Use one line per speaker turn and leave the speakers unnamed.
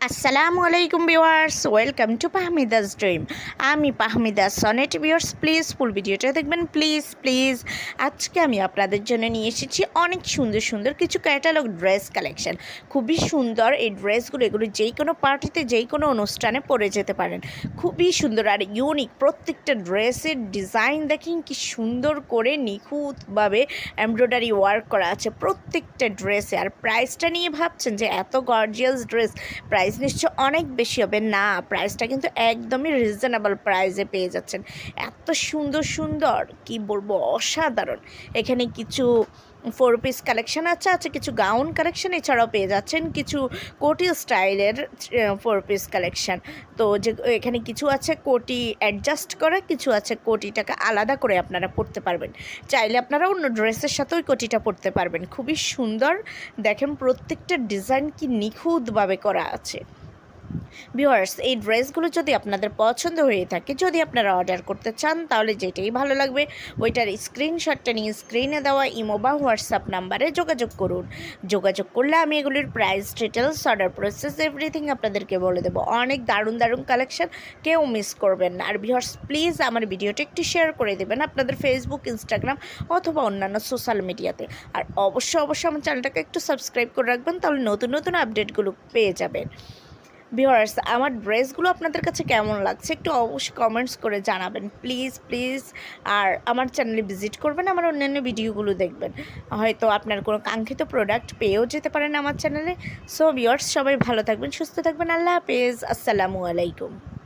আসসালামু আলাইকুম viewers, welcome to Pahmida's dream. আমি Pahmida Sonet viewers, please full ভিডিওটা দেখবেন, প্লিজ প্লিজ। আজকে আমি আপনাদের জন্য নিয়ে এসেছি অনেক সুন্দর সুন্দর কিছু ক্যাটালগ ড্রেস কালেকশন খুবই সুন্দর এই ড্রেসগুলো এগুলো যেই কোনো পার্টিতে, যেই কোনো অনুষ্ঠানে পরে যেতে পারেন। খুবই সুন্দর আর ইউনিক প্রত্যেকটা ড্রেসের ডিজাইন দেখেন কি সুন্দর করে নিখুঁতভাবে এমব্রয়ডারি ওয়ার্ক করা আছে প্রত্যেকটা ড্রেসে আর প্রাইসটা নিয়ে ভাবছেন যে এত গর্জিয়াস ড্রেস প্রাইস নিশ্চয় অনেক বেশি হবে। না প্রাইসটা কিন্তু একদমই রিজনেবল প্রাইসে পেয়ে যাচ্ছেন। এত সুন্দর সুন্দর, কি বলব, অসাধারণ। এখানে কিছু ফোর পিস কালেকশন আছে আছে কিছু গাউন কালেকশন, এছাড়াও পেয়ে যাচ্ছেন কিছু কোটি স্টাইলের ফোর পিস কালেকশন। তো যে, এখানে কিছু আছে কোটি অ্যাডজাস্ট করা, কিছু আছে কোটিটাকে আলাদা করে আপনারা পরতে পারবেন। চাইলে আপনারা অন্য ড্রেসের সাথেও কোটিটা পরতে পারবেন। খুবই সুন্দর। দেখেন প্রত্যেকটা ডিজাইন কি নিখুঁতভাবে করা আছে। ভিউয়ার্স এই ড্রেসগুলো যদি আপনাদের পছন্দ হয়ে থাকে, যদি আপনারা অর্ডার করতে চান, তাহলে যেটাই ভালো লাগবে, ওইটার স্ক্রিনশটটা নিয়ে স্ক্রিনে দেওয়া ইমো বা হোয়াটসঅ্যাপ নাম্বারে যোগাযোগ করুন। যোগাযোগ করলে আমি এগুলির price details order process everything আপনাদেরকে বলে দেবো। অনেক দারুণ দারুণ কালেকশন কেউ মিস করবেন না। আর ভিউয়ার্স প্লিজ আমার ভিডিওটা একটু শেয়ার করে দেবেন আপনাদের ফেসবুক ইনস্টাগ্রাম অথবা অন্যান্য সোশ্যাল মিডিয়াতে আর অবশ্যই অবশ্যই আমার চ্যানেলটাকে একটু সাবস্ক্রাইব করে রাখবেন, তাহলে নতুন নতুন আপডেটগুলো পেয়ে যাবেন। ভিউয়ার্স আমার ড্রেসগুলো আপনাদের কাছে কেমন লাগছে একটু অবশ্যই কমেন্টস করে জানাবেন। প্লিজ প্লিজ আর আমার চ্যানেলে ভিজিট করবেন, আমার অন্যান্য ভিডিওগুলো দেখবেন। হয়তো আপনার কোনো কাঙ্ক্ষিত প্রোডাক্ট পেয়েও যেতে পারেন আমার চ্যানেলে সো ভিওয়ার্স সবাই ভালো থাকবেন, সুস্থ থাকবেন, আল্লাহ হাফেজ, আসসালামু আলাইকুম।